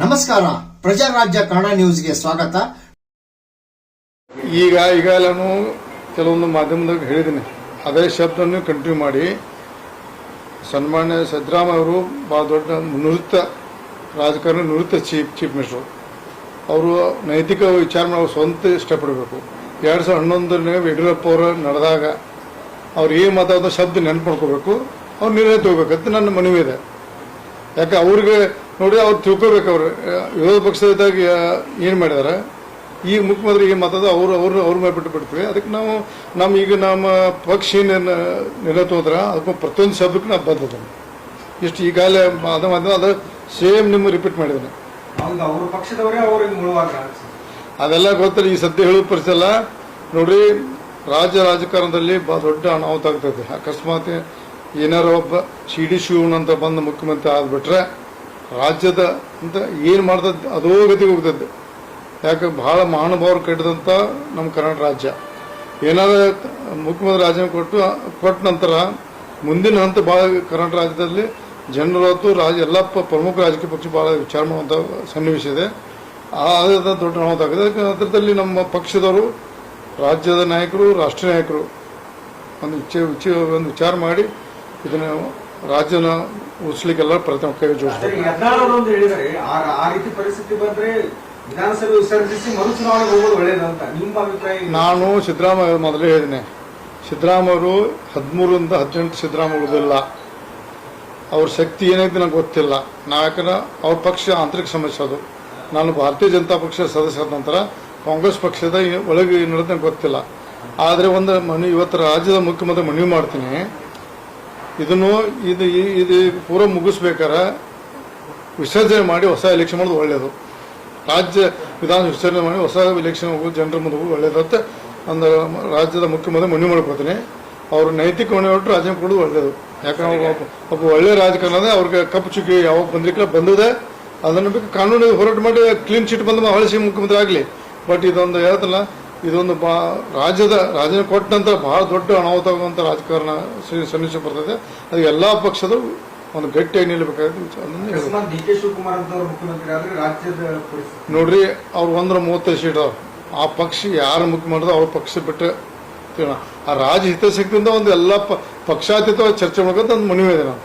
ನಮಸ್ಕಾರ ಪ್ರಜಾರಾಜ್ಯ ಕನ್ನಡ ನ್ಯೂಸ್ಗೆ ಸ್ವಾಗತ. ಈಗ ಈಗ ನಾನು ಕೆಲವೊಂದು ಮಾಧ್ಯಮದಾಗ ಹೇಳಿದ್ದೀನಿ. ಅದೇ ಶಬ್ದವನ್ನು ಕಂಟಿನ್ಯೂ ಮಾಡಿ. ಸನ್ಮಾನ್ಯ ಸಿದ್ದರಾಮಯ್ಯ ಅವರು ಭಾಳ ದೊಡ್ಡ ನಿವೃತ್ತ ರಾಜಕಾರಣಿ ನಿವೃತ್ತ ಚೀಫ್ ಚೀಫ್ ಮಿನಿಸ್ಟರ್. ಅವರು ನೈತಿಕ ವಿಚಾರ ಸ್ವಂತ ಇಷ್ಟಪಡಬೇಕು. ಎರಡು ಸಾವಿರದ ಹನ್ನೊಂದನೇ ಯಡಿಯೂರಪ್ಪ ಅವರು ನಡೆದಾಗ ಅವ್ರು ಏನು ಮಾತಾಡೋ ಶಬ್ದ ನೆನಪು ಮಾಡ್ಕೋಬೇಕು ಅವ್ರು ನಿರ್ಣಯ ತಗೋಬೇಕಂತ ನನ್ನ ಮನವಿ ಇದೆ. ಯಾಕೆ ಅವ್ರಿಗೆ ನೋಡಿ ಅವ್ರು ತಿಳ್ಕೋಬೇಕು ಅವ್ರು. ವಿರೋಧ ಪಕ್ಷದಾಗ ಏನು ಮಾಡಿದಾರೆ? ಈಗ ಮುಖ್ಯಮಂತ್ರಿ ಏನು ಮಾತಾಡೋ ಅವರು, ಅವ್ರು, ಅವ್ರ ಮೇಲೆ ಬಿಟ್ಟು ಬಿಡ್ತೀವಿ ಅದಕ್ಕೆ ನಾವು ನಮ್ಮ ಈಗ ನಮ್ಮ ಪಕ್ಷ ಏನೇನು ನಿರ್ಣಯ ತಗೋದ್ರ ಅದಕ್ಕೆ ಪ್ರತಿಯೊಂದು ಶಬ್ದಕ್ಕೆ ನಾವು ಬಂದಿದ್ದೇನೆ ಇಷ್ಟು ಈಗಾಗಲೇ ಅದ ಅದು ಸೇಮ್ ನಿಮ್ಮ ರಿಪೀಟ್ ಮಾಡಿದ್ದೇನೆ. ಅವ್ರ ಪಕ್ಷದವರೇ ಅವ್ರಿಗೆ ಅದೆಲ್ಲ ಗೊತ್ತಿಲ್ಲ, ಈ ಸದ್ಯ ಹೇಳೋ ಪರಿಸಲ್ಲ ನೋಡ್ರಿ, ರಾಜ್ಯ ರಾಜಕಾರಣದಲ್ಲಿ ಬಹಳ ದೊಡ್ಡ ಅನಾಹುತ ಆಗ್ತೈತೆ ಅಕಸ್ಮಾತ್ ಏನಾರ ಒಬ್ಬ ಸಿ ಡಿ ಶಿವನ್ ಅಂತ ಬಂದ ಮುಖ್ಯಮಂತ್ರಿ ಆದ್ಬಿಟ್ರೆ ರಾಜ್ಯದ ಅಂತ ಏನು ಮಾಡ್ತದೆ, ಅದೋ ಗತಿಗೆ ಹೋಗ್ತದೆ. ಯಾಕೆ, ಬಹಳ ಮಹಾನುಭಾವರು ಕಟ್ಟಿದಂಥ ನಮ್ಮ ಕರ್ನಾಟಕ ರಾಜ್ಯ. ಏನಾರ ಮುಖ್ಯಮಂತ್ರಿ ರಾಜೀನಾಮೆ ಕೊಟ್ಟು, ಕೊಟ್ಟ ನಂತರ ಮುಂದಿನ ಹಂತ ಭಾಳ ಕರ್ನಾಟಕ ರಾಜ್ಯದಲ್ಲಿ ಜನರು ಹೊತ್ತು ರಾಜ, ಎಲ್ಲ ಪ್ರಮುಖ ರಾಜಕೀಯ ಪಕ್ಷ ಭಾಳ ವಿಚಾರ ಮಾಡುವಂಥ ಸನ್ನಿವೇಶ ಇದೆ. ಆ ಅದ ದೊಡ್ಡ ನೋವಾಗಿದೆ ಅದರದಲ್ಲಿ ನಮ್ಮ ಪಕ್ಷದವರು ರಾಜ್ಯದ ನಾಯಕರು ರಾಷ್ಟ್ರೀಯ ನಾಯಕರು ಒಂದು ವಿಚ ವಿಚ ಒಂದು ವಿಚಾರ ಮಾಡಿ ಇದನ್ನು ರಾಜ್ಯನ ಉಳಿಸ್ಲಿಕ್ಕೆಲ್ಲ ಪ್ರಯತ್ನ ಕೈ ಜೋಡಿಸಿದ್ರೆ ಆ ರೀತಿ ಪರಿಸ್ಥಿತಿ ಬಂದ್ರೆ ವಿಧಾನಸಭೆ ವಿಸರ್ಜಿಸಿ ಹೋಗೋದು ಒಳ್ಳೇದಂತ. ನಿಮ್ಮ ಅಭಿಪ್ರಾಯ? ನಾನು ಸಿದ್ದರಾಮಯ್ಯ ಮೊದಲೇ ಹೇಳಿದ್ದೇನೆ ಸಿದ್ದರಾಮಯ್ಯವರು ಹದಿಮೂರರಿಂದ ಹದಿನೆಂಟು ಸಿದ್ದರಾಮಯ್ಯ ಉಳಿದಿಲ್ಲ ಅವ್ರ ಶಕ್ತಿ ಏನೈತೆ ನನಗೆ ಗೊತ್ತಿಲ್ಲ. ಯಾಕಂದ್ರೆ ಅವ್ರ ಪಕ್ಷ ಆಂತರಿಕ ಸಮಸ್ಯೆ ಅದು. ನಾನು ಭಾರತೀಯ ಜನತಾ ಪಕ್ಷದ ಸದಸ್ಯರ ನಂತರ ಕಾಂಗ್ರೆಸ್ ಪಕ್ಷದ ಒಳಗೆ ನಡೆದ ಗೊತ್ತಿಲ್ಲ. ಆದರೆ ಒಂದು ಮನವಿ ಇವತ್ತು ರಾಜ್ಯದ ಮುಖ್ಯಮಂತ್ರಿ ಮನವಿ ಮಾಡ್ತೀನಿ. ಇದನ್ನು ಇದು ಇದು ಪೂರ ಮುಗಿಸ್ಬೇಕಾರೆ ವಿಸರ್ಜನೆ ಮಾಡಿ ಹೊಸ ಎಲೆಕ್ಷನ್ ಮಾಡೋದು ಒಳ್ಳೆಯದು ರಾಜ್ಯ ವಿಧಾನ ವಿಸರ್ಜನೆ ಮಾಡಿ ಹೊಸ ಎಲೆಕ್ಷನ್ ಹೋಗೋದು ಜನರ ಮುಂದೆ ಹೋಗೋದು ಒಂದು ರಾಜ್ಯದ ಮುಖ್ಯಮಂತ್ರಿ ಮನವಿ ಮಾಡ್ಕೊತೀನಿ. ಅವರು ನೈತಿಕ ಹೊಣೆ ಹೊರಟು ರಾಜೀನಾಮೆ ಕೊಡೋದು ಒಳ್ಳೆಯದು ಯಾಕಂದ್ರೆ ಒಬ್ಬ ಒಳ್ಳೆಯ ಒಳ್ಳೆ ರಾಜಕಾರಣ ಅಂದರೆ ಅವ್ರಿಗೆ ಕಪ್ಪು ಚುಕ್ಕಿ ಯಾವಾಗ ಬಂದಿರ್ಲಿಲ್ಲ ಬಂದಿದೆ. ಅದನ್ನು ಬಿಟ್ಟು ಕಾನೂನು ಹೋರಾಟ ಮಾಡಿ ಕ್ಲೀನ್ ಚಿಟ್ ಬಂದ ಹೊಳಿಸಿ ಮುಖ್ಯಮಂತ್ರಿ ಆಗಲಿ. ಬಟ್ ಇದೊಂದು ಹೇಳ್ತಲ್ಲ ಇದೊಂದು ಬಾ ರಾಜ್ಯದ ರಾಜನ ಕೊಟ್ಟಂತ ನಂತರ ಬಹಳ ದೊಡ್ಡ ಅನಾಹುತ ಆಗುವಂಥ ರಾಜಕಾರಣ ಸನ್ನಿವೇಶ ಬರ್ತದೆ. ಅದು ಎಲ್ಲ ಪಕ್ಷದ ಒಂದು ಗಟ್ಟಿಯಾಗಿ ನಿಲ್ಲಬೇಕಾಗುತ್ತೆ ಅದನ್ನು ಡಿ ಕೆ ಶಿವಕುಮಾರ್ ಅಂತವ್ರು ಮುಖ್ಯಮಂತ್ರಿ ಆದ್ರೆ ರಾಜ್ಯದ ಪರಿಸ್ಥಿತಿ. ನೋಡ್ರಿ ಅವ್ರು ಒಂದ್ರ ಮೂವತ್ತೈದು ಸೀಟ್ ಅವ್ರು ಆ ಪಕ್ಷ ಯಾರು ಮುಖ್ಯ ಮಾಡಿದ್ರು ಅವ್ರ ಪಕ್ಷ ಬಿಟ್ಟು. ಆ ರಾಜ ಹಿತಾಸಕ್ತಿಯಿಂದ ಒಂದು ಎಲ್ಲ ಪ- ಪಕ್ಷಾತೀತವಾಗಿ ಚರ್ಚೆ ಮಾಡ್ಕೊಂತ ಒಂದು ಮನವಿ ಇದೆ ನಾವು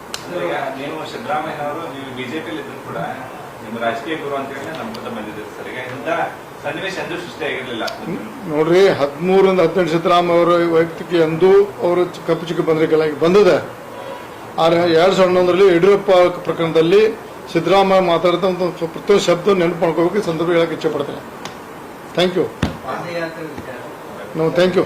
ಈಗ ನೀವು ಸಿದ್ದರಾಮಯ್ಯನವರು ನೀವು ಬಿಜೆಪಿಯಲ್ಲಿ ಇದ್ರು ಕೂಡ ನಿಮ್ಮ ರಾಜಕೀಯ ಗುರು ಅಂತ ಹೇಳಿ ನಮ್ಮ ಜೊತೆ ಬಂದಿದ್ದೀರಿ ಸರ್. ಈಗ ಇಂಥ ಸನ್ನಿವೇಶ ಎಂದೂ ಸೃಷ್ಟಿಯಾಗಿರ್ಲಿಲ್ಲ ನೋಡ್ರಿ ಹದಿಮೂರಿಂದ ಹದಿನೆಂಟು ಸಿದ್ದರಾಮ ಅವರ ವೈಯಕ್ತಿಕ ಎಂದೂ ಅವರು ಕಪ್ಪು ಚಿಕ್ಕ ಬಂದ್ರೆ ಕೆಳಗೆ ಬಂದಿದೆ. ಆದ್ರೆ ಎರಡ್ ಸಾವಿರದ ಹನ್ನೊಂದರಲ್ಲಿ ಯಡಿಯೂರಪ್ಪ ಪ್ರಕರಣದಲ್ಲಿ ಸಿದ್ದರಾಮಯ್ಯ ಮಾತಾಡಿದ ಪ್ರತಿಯೊಂದು ಶಬ್ದ ನೆನಪು ಮಾಡ್ಕೋಬೇಕು ಸಂದರ್ಭ ಹೇಳಕ್ಕೆ ಇಚ್ಛೆ ಪಡ್ತೇನೆ. Thank you no thank you